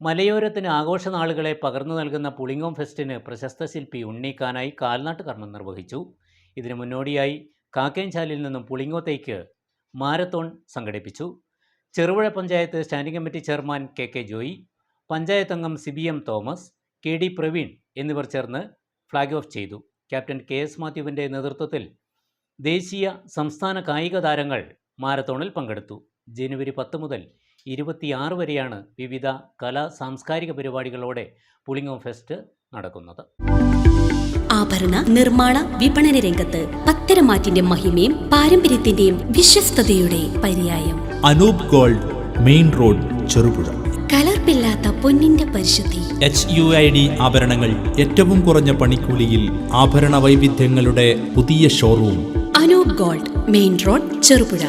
മലയോരത്തിന് ആഘോഷനാളുകളെ പകർന്നു നൽകുന്ന പുളിങ്ങോം ഫെസ്റ്റിന് പ്രശസ്ത ശില്പി ഉണ്ണിക്കാനായി കാൽനാട്ട് കർമ്മം നിർവഹിച്ചു. ഇതിനു മുന്നോടിയായി കാക്കേഞ്ചാലിൽ നിന്നും പുളിങ്ങോത്തേക്ക് മാരത്തോൺ സംഘടിപ്പിച്ചു. Cherupuzha panchayat standing committee chairman K K Joy panchayat അംഗം C B M Thomas K D Praveen എന്നിവർ ചേർന്ന് ഫ്ലാഗ് ഓഫ് ചെയ്തു. ക്യാപ്റ്റൻ കെ എസ് മാത്യുവിന്റെ നേതൃത്വത്തിൽ ദേശീയ സംസ്ഥാന കായിക താരങ്ങൾ മാരത്തോണിൽ പങ്കെടുത്തു. ജനുവരി പത്ത് മുതൽ ഇരുപത്തിയാറ് വരെയാണ് വിവിധ കലാ സാംസ്കാരിക പരിപാടികളോടെ പുളിങ്ങോം ഫെസ്റ്റ് നടക്കുന്നത്. ആഭരണ നിർമ്മാണ വിപണന രംഗത്ത് പത്തരമാറ്റിന്റെ മഹിമയും പാരമ്പര്യത്തിന്റെയും വിശ്വസ്തയുടെ പര്യായം. Anoop gold main road Cherupuzha. കലർപ്പില്ലാത്ത പൊന്നിന്റെ പരിശുദ്ധി. എച്ച് യു ഐ ഡി ആഭരണങ്ങൾ ഏറ്റവും കുറഞ്ഞ പണിക്കൂലിയിൽ ആഭരണ വൈവിധ്യങ്ങളുടെ പുതിയ showroom Anoop gold main road Cherupuzha.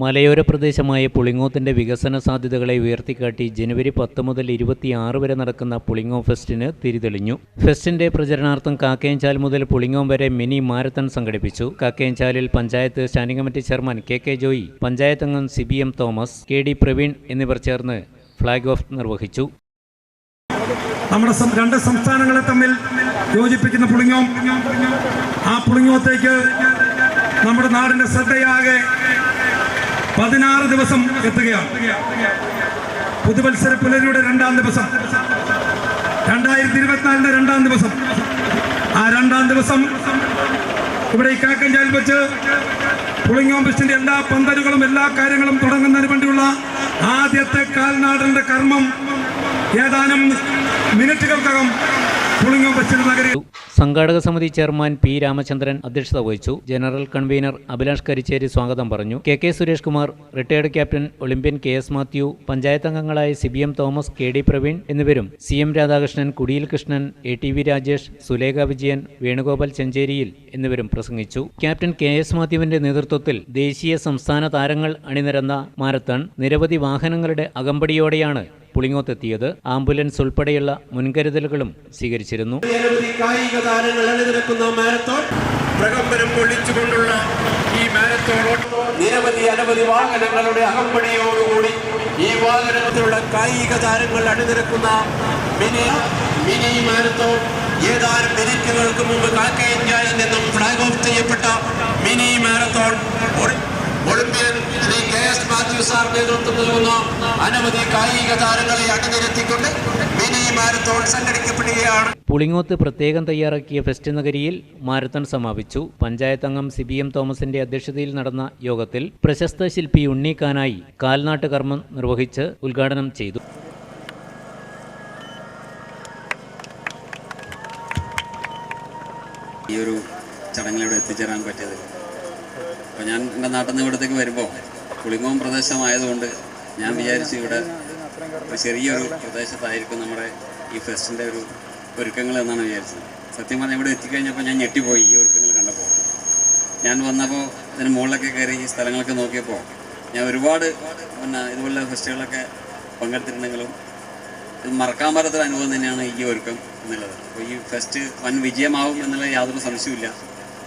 മലയോര പ്രദേശമായ പുളിങ്ങോത്തിന്റെ വികസന സാധ്യതകളെ ഉയർത്തിക്കാട്ടി ജനുവരി പത്ത് മുതൽ ഇരുപത്തിയാറ് വരെ നടക്കുന്ന പുളിങ്ങോ ഫെസ്റ്റിന് തിരിതെളിഞ്ഞു. ഫെസ്റ്റിന്റെ പ്രചരണാർത്ഥം കാക്കയഞ്ചാൽ മുതൽ പുളിങ്ങോം വരെ മിനി മാരത്തൺ സംഘടിപ്പിച്ചു. കാക്കയഞ്ചാലിൽ panchayat standing committee chairman K K Joy panchayat അംഗം C B M Thomas K D Praveen എന്നിവർ ചേർന്ന് ഫ്ളാഗ് ഓഫ് നിർവഹിച്ചു. നമ്മുടെ രണ്ട് സംസ്ഥാനങ്ങളെ തമ്മിൽ യോജിപ്പിക്കുന്ന പുളിങ്ങോം ആ പുളിങ്ങോത്തേക്ക് നമ്മുടെ നാടിന്റെ ശ്രദ്ധയാകെ പതിനാറ് ദിവസം എത്തുകയാണ്. പുതുവത്സര പുലരിയുടെ രണ്ടാം ദിവസം. രണ്ടായിരത്തി ഇരുപത്തിനാലിന്റെ രണ്ടാം ദിവസം. ആ രണ്ടാം ദിവസം ഇവിടെ ഈ കാക്കഞ്ചാലിൽ വെച്ച് പുളിങ്ങോമ്പസ്റ്റിന്റെ എല്ലാ പന്തലുകളും എല്ലാ കാര്യങ്ങളും തുടങ്ങുന്നതിന് വേണ്ടിയുള്ള ആദ്യത്തെ കാൽനാടന്റെ കർമ്മം ഏതാനും മിനിറ്റുകൾക്കകം സംഘാടക സമിതി ചെയർമാൻ പി രാമചന്ദ്രൻ അധ്യക്ഷത വഹിച്ചു. ജനറൽ കൺവീനർ അഭിലാഷ് കരിച്ചേരി സ്വാഗതം പറഞ്ഞു. K K Suresh Kumar retired captain Olympian K S Mathew panchayat അംഗങ്ങളായ C B M Thomas K D Praveen എന്നിവരും C M Radhakrishnan Kudiyil Krishnan A T V Rajesh Sulekha Vijayan Venugopal Chencheriyil എന്നിവരും പ്രസംഗിച്ചു. Captain K S മാത്യുവിന്റെ നേതൃത്വത്തിൽ ദേശീയ സംസ്ഥാന താരങ്ങൾ അണിനിരന്ന marathon നിരവധി വാഹനങ്ങളുടെ അകമ്പടിയോടെയാണ് പുളിങ്ങോത്തെത്തിയത്. ആംബുലൻസ് ഉൾപ്പെടെയുള്ള മുൻകരുതലുകളും സ്വീകരിച്ചിരുന്നു. കായിക താരങ്ങൾ അണിനിരക്കുന്ന മാരത്തോൺ. പ്രകമ്പനം ഈ മാരത്തോൺ. നിരവധി അനവധി വാഹനങ്ങളുടെ അകമ്പടിയോടുകൂടി ഈ വാഹനത്തിലുള്ള കായിക താരങ്ങൾ അണിനിരക്കുന്ന മിനി മിനി മാരത്തോൺ. ഏതാനും മിനിറ്റുകൾക്ക് മുമ്പ് കാക്കയഞ്ചാലിൽ നിന്നും ഫ്ലാഗ് ഓഫ് ചെയ്യപ്പെട്ട mini marathon. Olympian Shri K S Mathew sir നേതൃത്വം നൽകുന്ന അനവധി കായിക താരങ്ങളെ അണിനിരത്തിക്കൊണ്ട് മിനി മാരത്തോൺ സംഘടിക്കപ്പെടുകയാണ് പുളിങ്ങോത്ത് പ്രത്യേകം തയ്യാറാക്കിയ ഫെസ്റ്റ് നഗരിയിൽ മാരത്തൺ സമാപിച്ചു. പഞ്ചായത്ത് അംഗം സി ബി എം തോമസിന്റെ അധ്യക്ഷതയിൽ നടന്ന യോഗത്തിൽ പ്രശസ്ത ശില്പി ഉണ്ണിക്കാനായി കാൽനാട്ട് കർമ്മം നിർവഹിച്ച് ഉദ്ഘാടനം ചെയ്തു. ഈ ഒരു ചടങ്ങിലൂടെ എത്തിച്ചേരാൻ പറ്റിയത് അപ്പോൾ ഞാൻ എന്റെ നാട്ടിൽ നിന്ന് ഇവിടത്തേക്ക് വരുമ്പോൾ പുളിങ്ങോം പ്രദേശമായതുകൊണ്ട് ഞാൻ വിചാരിച്ചു ഇവിടെ ഒരു ചെറിയൊരു പ്രദേശത്തായിരിക്കും നമ്മുടെ ഈ ഫെസ്റ്റിന്റെ ഒരു ഒരുക്കങ്ങൾ എന്നാണ് വിചാരിച്ചത്. സത്യം പറഞ്ഞാൽ ഇവിടെ എത്തിക്കഴിഞ്ഞപ്പോൾ ഞാൻ ഞെട്ടിപ്പോയി ഈ ഒരുക്കങ്ങൾ കണ്ടപ്പോൾ ഞാൻ വന്നപ്പോൾ ഇതിന് മുകളിലൊക്കെ കയറി ഈ സ്ഥലങ്ങളൊക്കെ നോക്കിയപ്പോൾ ഞാൻ ഒരുപാട് പിന്നെ ഇതുപോലുള്ള ഫെസ്റ്റുകളൊക്കെ പങ്കെടുത്തിട്ടുണ്ടെങ്കിലും ഇത് മറക്കാൻ പറ്റാത്തൊരു അനുഭവം തന്നെയാണ് ഈ ഒരുക്കം എന്നുള്ളത്. അപ്പോൾ ഈ ഫെസ്റ്റ് വൻ വിജയമാവും എന്നുള്ള യാതൊരു സംശയവുമില്ല.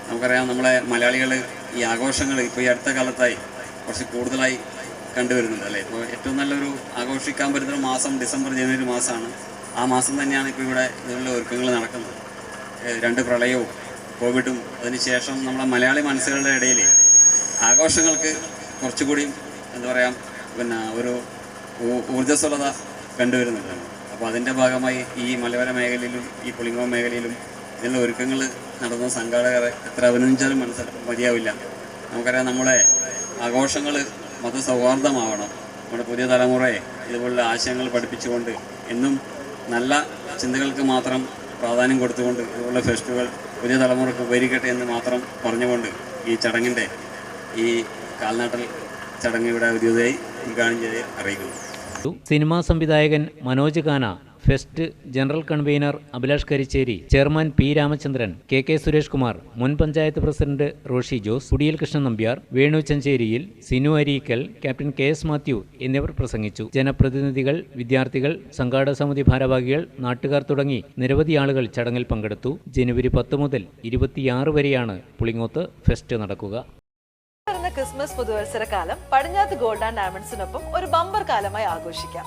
നമുക്കറിയാം നമ്മളെ മലയാളികൾ ഈ ആഘോഷങ്ങൾ ഇപ്പോൾ ഈ അടുത്ത കാലത്തായി കുറച്ച് കൂടുതലായി കണ്ടുവരുന്നുണ്ട് അല്ലേ? ഇപ്പോൾ ഏറ്റവും നല്ലൊരു ആഘോഷിക്കാൻ പറ്റുന്ന മാസം ഡിസംബർ ജനുവരി മാസമാണ്. ആ മാസം തന്നെയാണ് ഇപ്പോൾ ഇവിടെ ഇതിനുള്ള ഒരുക്കങ്ങൾ നടക്കുന്നത്. രണ്ട് പ്രളയവും കോവിഡും അതിനുശേഷം നമ്മളെ മലയാളി മനസ്സുകളുടെ ഇടയിൽ ആഘോഷങ്ങൾക്ക് കുറച്ചുകൂടി എന്താ പറയുക പിന്നെ ഒരു ഊർജസ്വലത കണ്ടുവരുന്നുണ്ട്. അപ്പോൾ അതിന്റെ ഭാഗമായി ഈ മലയോര മേഖലയിലും ഈ പുളിങ്കോ മേഖലയിലും ഇതിനുള്ള ഒരുക്കങ്ങൾ നടന്ന സംഘാടകരെ എത്ര അഭിനന്ദിച്ചാലും മനസ്സിൽ മതിയാവില്ല. നമുക്കറിയാം നമ്മളെ ആഘോഷങ്ങൾ മതസൗഹാർദ്ദമാവണം. നമ്മുടെ പുതിയ തലമുറയെ ഇതുപോലുള്ള ആശയങ്ങൾ പഠിപ്പിച്ചുകൊണ്ട് എന്നും നല്ല ചിന്തകൾക്ക് മാത്രം പ്രാധാന്യം കൊടുത്തുകൊണ്ട് ഇതുപോലുള്ള ഫെസ്റ്റുകൾ പുതിയ തലമുറയ്ക്ക് ഉപകരിക്കട്ടെ എന്ന് മാത്രം പറഞ്ഞുകൊണ്ട് ഈ ചടങ്ങിന്റെ ഈ കാൽനാട്ടൽ ചടങ്ങ് ഇവിടെ ഔദ്യോഗികമായി ഉദ്ഘാടനം ചെയ്ത് അറിയിക്കുന്നു. സിനിമാ സംവിധായകൻ Manoj Khana fest general convener Abhilash Karicheri chairman P Ramachandran K K Suresh Kumar മുൻ panchayat president Roshi Jose Kudiyal Krishnan Nambiar Venu Chancheriyil Sinu Areekal captain K S Mathew എന്നിവർ പ്രസംഗിച്ചു. ജനപ്രതിനിധികൾ വിദ്യാർത്ഥികൾ സംഘാടക സമിതി ഭാരവാഹികൾ നാട്ടുകാർ തുടങ്ങി നിരവധി ആളുകൾ ചടങ്ങിൽ പങ്കെടുത്തു. ജനുവരി പത്ത് മുതൽ ഇരുപത്തിയാറ് വരെയാണ് പുളിങ്ങോത്ത് ഫെസ്റ്റ് നടക്കുക. ക്രിസ്മസ് പുതുവത്സര കാലം പടിഞ്ഞാത്ത് ഗോൾഡ് ആൻഡ് ഡയമണ്ട്സിനൊപ്പം ഒരു ബമ്പർ കാലമായി ആഘോഷിക്കാം.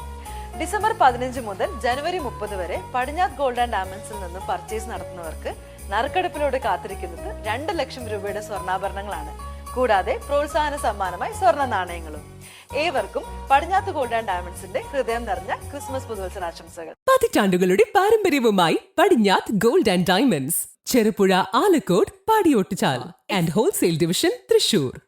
ഡിസംബർ പതിനഞ്ച് മുതൽ ജനുവരി മുപ്പത് വരെ പടിഞ്ഞാത്ത് ഗോൾഡ് ആൻഡ് ഡയമണ്ട്സിൽ നിന്നും പർച്ചേസ് നടത്തുന്നവർക്ക് നറുക്കെടുപ്പിലൂടെ കാത്തിരിക്കുന്നത് രണ്ട് ലക്ഷം രൂപയുടെ സ്വർണാഭരണങ്ങളാണ്. കൂടാതെ പ്രോത്സാഹന സമ്മാനമായി സ്വർണ നാണയങ്ങളും. ഏവർക്കും പടിഞ്ഞാത്ത് ഗോൾഡ് ആൻഡ് ഡയമണ്ട്സിന്റെ ഹൃദയം നിറഞ്ഞ ക്രിസ്മസ് പുതുവത്സരാശംസകൾ. പതിറ്റാണ്ടുകളുടെ പാരമ്പര്യവുമായി Padinjath gold and diamonds. Cherupuzha Alakode Padiyottuchal. And wholesale division Thrissur.